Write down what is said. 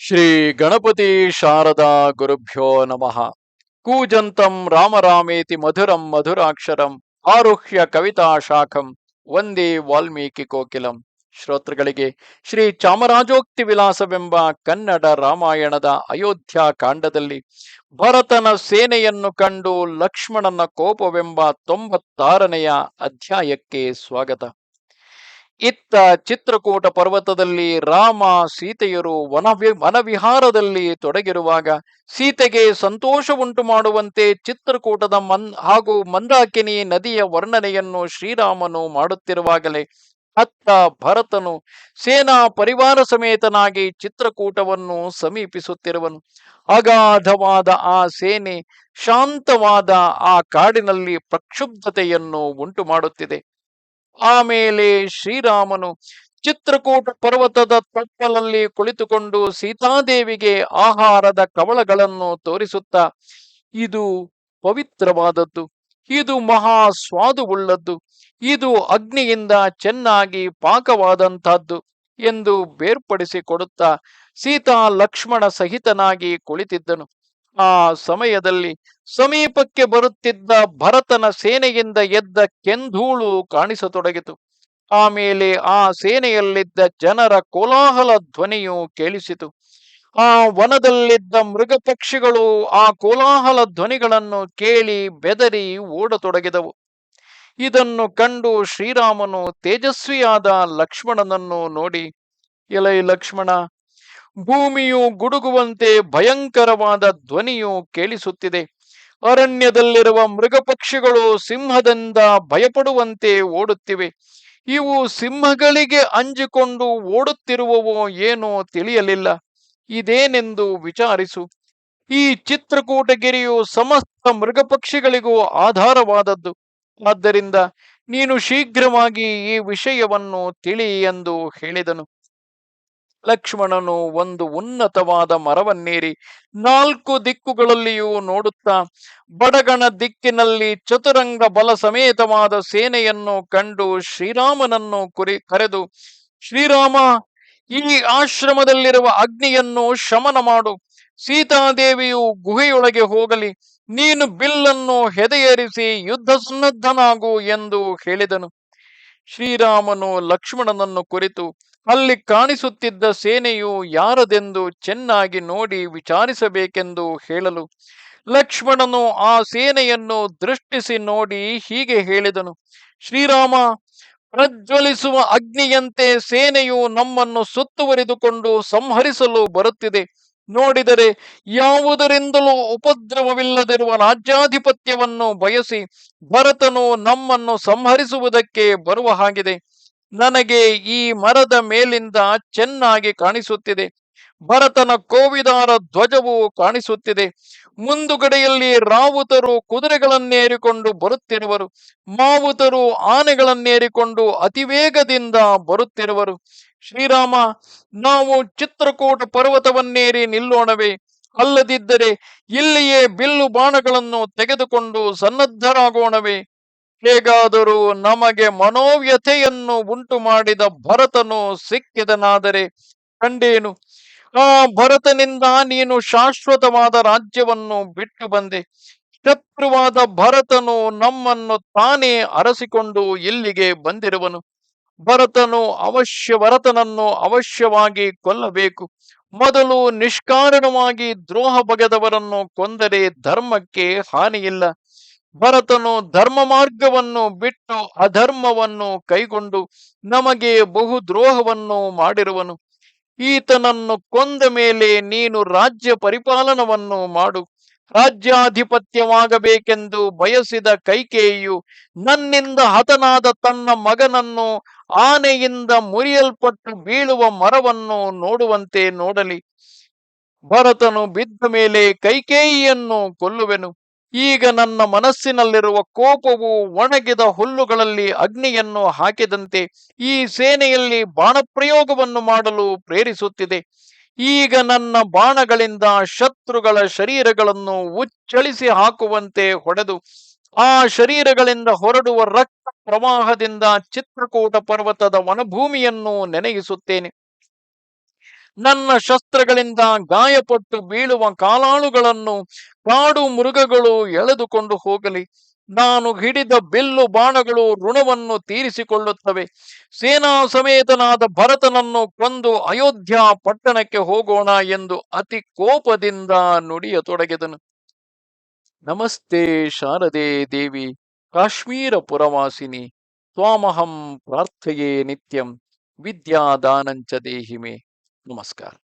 ಶ್ರೀ ಗಣಪತಿ ಶಾರದಾ ಗುರುಭ್ಯೋ ನಮಃ. ಕೂಜಂತಂ ರಾಮರಾಮೇತಿ ಮಧುರಂ ಮಧುರಾಕ್ಷರಂ ಆರುಹ್ಯ ಕವಿತಾ ಶಾಖಂ ವಂದೇ ವಾಲ್ಮೀಕಿ ಕೋಕಿಲಂ. ಶ್ರೋತೃಗಳಿಗೆ ಶ್ರೀ ಚಾಮರಾಜೋಕ್ತಿ ವಿಲಾಸವೆಂಬ ಕನ್ನಡ ರಾಮಾಯಣದ ಅಯೋಧ್ಯ ಕಾಂಡದಲ್ಲಿ ಭರತನ ಸೇನೆಯನ್ನು ಕಂಡು ಲಕ್ಷ್ಮಣನ ಕೋಪವೆಂಬ ತೊಂಬತ್ತಾರನೆಯ ಅಧ್ಯಾಯಕ್ಕೆ ಸ್ವಾಗತ. ಇತ್ತ ಚಿತ್ರಕೂಟ ಪರ್ವತದಲ್ಲಿ ರಾಮ ಸೀತೆಯರು ವನವಿ, ವನವಿಹಾರದಲ್ಲಿ ತೊಡಗಿರುವಾಗ ಸೀತೆಗೆ ಸಂತೋಷ ಉಂಟು ಮಾಡುವಂತೆ ಚಿತ್ರಕೂಟದ ಮನ್, ಹಾಗೂ ಮಂದಾಕಿನಿ ನದಿಯ ವರ್ಣನೆಯನ್ನು ಶ್ರೀರಾಮನು ಮಾಡುತ್ತಿರುವಾಗಲೇ ಅತ್ತ ಭರತನು ಸೇನಾ ಪರಿವಾರ ಸಮೇತನಾಗಿ ಚಿತ್ರಕೂಟವನ್ನು ಸಮೀಪಿಸುತ್ತಿರುವನು. ಅಗಾಧವಾದ ಆ ಸೇನೆ ಶಾಂತವಾದ ಆ ಕಾಡಿನಲ್ಲಿ ಪ್ರಕ್ಷುಬ್ಧತೆಯನ್ನು ಉಂಟು ಮಾಡುತ್ತಿದೆ ಆಮೇಲೆ ಶ್ರೀರಾಮನು ಚಿತ್ರಕೂಟ ಪರ್ವತದ ತಪ್ಪಲಲ್ಲಿ ಕುಳಿತುಕೊಂಡು ಸೀತಾದೇವಿಗೆ ಆಹಾರದ ಕವಳಗಳನ್ನು ತೋರಿಸುತ್ತಾ, ಇದು ಪವಿತ್ರವಾದದ್ದು, ಇದು ಮಹಾ ಸ್ವಾದುವುಳ್ಳದ್ದು, ಇದು ಅಗ್ನಿಯಿಂದ ಚೆನ್ನಾಗಿ ಪಾಕವಾದಂತಹದ್ದು ಎಂದು ಬೇರ್ಪಡಿಸಿ ಕೊಡುತ್ತಾ ಸೀತಾ ಲಕ್ಷ್ಮಣ ಸಹಿತನಾಗಿ ಕುಳಿತಿದ್ದನು. ಆ ಸಮಯದಲ್ಲಿ ಸಮೀಪಕ್ಕೆ ಬರುತ್ತಿದ್ದ ಭರತನ ಸೇನೆಯಿಂದ ಎದ್ದ ಕೆಂಧೂಳು ಕಾಣಿಸತೊಡಗಿತು. ಆಮೇಲೆ ಆ ಸೇನೆಯಲ್ಲಿದ್ದ ಜನರ ಕೋಲಾಹಲ ಧ್ವನಿಯು ಕೇಳಿಸಿತು. ಆ ವನದಲ್ಲಿದ್ದ ಮೃಗ ಪಕ್ಷಿಗಳು ಆ ಕೋಲಾಹಲ ಧ್ವನಿಗಳನ್ನು ಕೇಳಿ ಬೆದರಿ ಓಡತೊಡಗಿದವು. ಇದನ್ನು ಕಂಡು ಶ್ರೀರಾಮನು ತೇಜಸ್ವಿಯಾದ ಲಕ್ಷ್ಮಣನನ್ನು ನೋಡಿ, ಎಲೈ ಲಕ್ಷ್ಮಣ, ಭೂಮಿಯು ಗುಡುಗುವಂತೆ ಭಯಂಕರವಾದ ಧ್ವನಿಯು ಕೇಳಿಸುತ್ತಿದೆ. ಅರಣ್ಯದಲ್ಲಿರುವ ಮೃಗಪಕ್ಷಿಗಳು ಸಿಂಹದಿಂದ ಭಯಪಡುವಂತೆ ಓಡುತ್ತಿವೆ. ಇವು ಸಿಂಹಗಳಿಗೆ ಅಂಜಿಕೊಂಡು ಓಡುತ್ತಿರುವವೋ ಏನೋ ತಿಳಿಯಲಿಲ್ಲ. ಇದೇನೆಂದು ವಿಚಾರಿಸು. ಈ ಚಿತ್ರಕೂಟಗಿರಿಯು ಸಮಸ್ತ ಮೃಗಪಕ್ಷಿಗಳಿಗೂ ಆಧಾರವಾದದ್ದು. ಆದ್ದರಿಂದ ನೀನು ಶೀಘ್ರವಾಗಿ ಈ ವಿಷಯವನ್ನು ತಿಳಿ ಎಂದು ಹೇಳಿದನು. ಲಕ್ಷ್ಮಣನು ಒಂದು ಉನ್ನತವಾದ ಮರವನ್ನೇರಿ ನಾಲ್ಕು ದಿಕ್ಕುಗಳಲ್ಲಿಯೂ ನೋಡುತ್ತಾ ಬಡಗಣ ದಿಕ್ಕಿನಲ್ಲಿ ಚತುರಂಗ ಬಲ ಸಮೇತವಾದ ಸೇನೆಯನ್ನು ಕಂಡು ಶ್ರೀರಾಮನನ್ನು ಕುರಿ ಕರೆದು, ಶ್ರೀರಾಮ, ಈ ಆಶ್ರಮದಲ್ಲಿರುವ ಅಗ್ನಿಯನ್ನು ಶಮನ ಮಾಡು. ಸೀತಾದೇವಿಯು ಗುಹೆಯೊಳಗೆ ಹೋಗಲಿ. ನೀನು ಬಿಲ್ಲನ್ನು ಹೆದೆಯರಿಸಿ ಯುದ್ಧ ಸನ್ನದ್ಧನಾಗು ಎಂದು ಹೇಳಿದನು. ಶ್ರೀರಾಮನು ಲಕ್ಷ್ಮಣನನ್ನು ಕುರಿತು ಅಲ್ಲಿ ಕಾಣಿಸುತ್ತಿದ್ದ ಸೇನೆಯು ಯಾರದೆಂದು ಚೆನ್ನಾಗಿ ನೋಡಿ ವಿಚಾರಿಸಬೇಕೆಂದು ಹೇಳಲು ಲಕ್ಷ್ಮಣನು ಆ ಸೇನೆಯನ್ನು ದೃಷ್ಟಿಸಿ ನೋಡಿ ಹೀಗೆ ಹೇಳಿದನು, ಶ್ರೀರಾಮ, ಪ್ರಜ್ವಲಿಸುವ ಅಗ್ನಿಯಂತೆ ಸೇನೆಯು ನಮ್ಮನ್ನು ಸುತ್ತುವರಿದುಕೊಂಡು ಸಂಹರಿಸಲು ಬರುತ್ತಿದೆ. ನೋಡಿದರೆ ಯಾವುದರಿಂದಲೂ ಉಪದ್ರವವಿಲ್ಲದಿರುವ ರಾಜ್ಯಾಧಿಪತ್ಯವನ್ನು ಬಯಸಿ ಭರತನು ನಮ್ಮನ್ನು ಸಂಹರಿಸುವುದಕ್ಕೆ ಬರುವ ಹಾಗಿದೆ. ನನಗೆ ಈ ಮರದ ಮೇಲಿಂದ ಚೆನ್ನಾಗಿ ಕಾಣಿಸುತ್ತಿದೆ. ಭರತನ ಕೋವಿದಾರ ಧ್ವಜವು ಕಾಣಿಸುತ್ತಿದೆ. ಮುಂದುಗಡೆಯಲ್ಲಿ ರಾವುತರು ಕುದುರೆಗಳನ್ನೇರಿಕೊಂಡು ಬರುತ್ತಿರುವರು. ಮಾವುತರು ಆನೆಗಳನ್ನೇರಿಕೊಂಡು ಅತಿವೇಗದಿಂದ ಬರುತ್ತಿರುವರು. ಶ್ರೀರಾಮ, ನಾವು ಚಿತ್ರಕೂಟ ಪರ್ವತವನ್ನೇರಿ ನಿಲ್ಲೋಣವೇ. ಅಲ್ಲದಿದ್ದರೆ ಇಲ್ಲಿಯೇ ಬಿಲ್ಲು ಬಾಣಗಳನ್ನು ತೆಗೆದುಕೊಂಡು ಸನ್ನದ್ಧರಾಗೋಣವೇ. ಹೇಗಾದರೂ ನಮಗೆ ಮನೋವ್ಯಥೆಯನ್ನು ಉಂಟು ಮಾಡಿದ ಭರತನು ಸಿಕ್ಕಿದನಾದರೆ ಕಂಡೇನು? ಆ ಭರತನಿಂದ ನೀನು ಶಾಶ್ವತವಾದ ರಾಜ್ಯವನ್ನು ಬಿಟ್ಟು ಬಂದೆ. ಶತ್ರುವಾದ ಭರತನು ನಮ್ಮನ್ನು ತಾನೇ ಅರಸಿಕೊಂಡು ಇಲ್ಲಿಗೆ ಬಂದಿರುವನು. ಭರತನು ಅವಶ್ಯ ಭರತನನ್ನು ಅವಶ್ಯವಾಗಿ ಕೊಲ್ಲಬೇಕು. ಮೊದಲು ನಿಷ್ಕಾರಣವಾಗಿ ದ್ರೋಹ ಬಗೆದವರನ್ನು ಕೊಂದರೆ ಧರ್ಮಕ್ಕೆ ಹಾನಿಯಿಲ್ಲ. ಭರತನು ಧರ್ಮ ಮಾರ್ಗವನ್ನು ಬಿಟ್ಟು ಅಧರ್ಮವನ್ನು ಕೈಗೊಂಡು ನಮಗೆ ಬಹು ದ್ರೋಹವನ್ನು ಮಾಡಿರುವನು. ಈತನನ್ನು ಕೊಂದ ಮೇಲೆ ನೀನು ರಾಜ್ಯ ಪರಿಪಾಲನವನ್ನು ಮಾಡು. ರಾಜ್ಯಾಧಿಪತ್ಯವಾಗಬೇಕೆಂದು ಬಯಸಿದ ಕೈಕೇಯಿಯು ನನ್ನಿಂದ ಹತನಾದ ತನ್ನ ಮಗನನ್ನು ಆನೆಯಿಂದ ಮುರಿಯಲ್ಪಟ್ಟು ಬೀಳುವ ಮರವನ್ನು ನೋಡುವಂತೆ ನೋಡಲಿ. ಭರತನು ಬಿದ್ದ ಮೇಲೆ ಕೈಕೇಯಿಯನ್ನು ಕೊಲ್ಲುವೆನು. ಈಗ ನನ್ನ ಮನಸ್ಸಿನಲ್ಲಿರುವ ಕೋಪವು ಒಣಗಿದ ಹುಲ್ಲುಗಳಲ್ಲಿ ಅಗ್ನಿಯನ್ನು ಹಾಕಿದಂತೆ ಈ ಸೇನೆಯಲ್ಲಿ ಬಾಣಪ್ರಯೋಗವನ್ನು ಮಾಡಲು ಪ್ರೇರಿಸುತ್ತಿದೆ. ಈಗ ನನ್ನ ಬಾಣಗಳಿಂದ ಶತ್ರುಗಳ ಶರೀರಗಳನ್ನು ಉಚ್ಚಳಿಸಿ ಹಾಕುವಂತೆ ಹೊಡೆದು, ಆ ಶರೀರಗಳಿಂದ ಹೊರಡುವ ರಕ್ತ ಪ್ರವಾಹದಿಂದ ಚಿತ್ರಕೂಟ ಪರ್ವತದ ವನಭೂಮಿಯನ್ನು ನೆನೆಯಿಸುತ್ತೇನೆ. ನನ್ನ ಶಸ್ತ್ರಗಳಿಂದ ಗಾಯಪಟ್ಟು ಬೀಳುವ ಕಾಲಾಳುಗಳನ್ನು, ಕಾಡು ಮೃಗಗಳು ಎಳೆದುಕೊಂಡು ಹೋಗಲಿ. ನಾನು ಹಿಡಿದ ಬಿಲ್ಲು ಬಾಣಗಳು ಋಣವನ್ನು ತೀರಿಸಿಕೊಳ್ಳುತ್ತವೆ. ಸೇನಾ ಸಮೇತನಾದ ಭರತನನ್ನು ಕೊಂದು ಅಯೋಧ್ಯ ಪಟ್ಟಣಕ್ಕೆ ಹೋಗೋಣ ಎಂದು ಅತಿ ಕೋಪದಿಂದ ನುಡಿಯತೊಡಗಿದನು. ನಮಸ್ತೆ ಶಾರದೆ ದೇವಿ, ಕಾಶ್ಮೀರ ಪುರವಾಸಿನಿ. ಸ್ವಾಮಹಂ ಪ್ರಾರ್ಥೆಯೇ ನಿತ್ಯಂ. ವಿದ್ಯಾದಾನಂಚ ದೇಹಿಮೆ. Namaskar.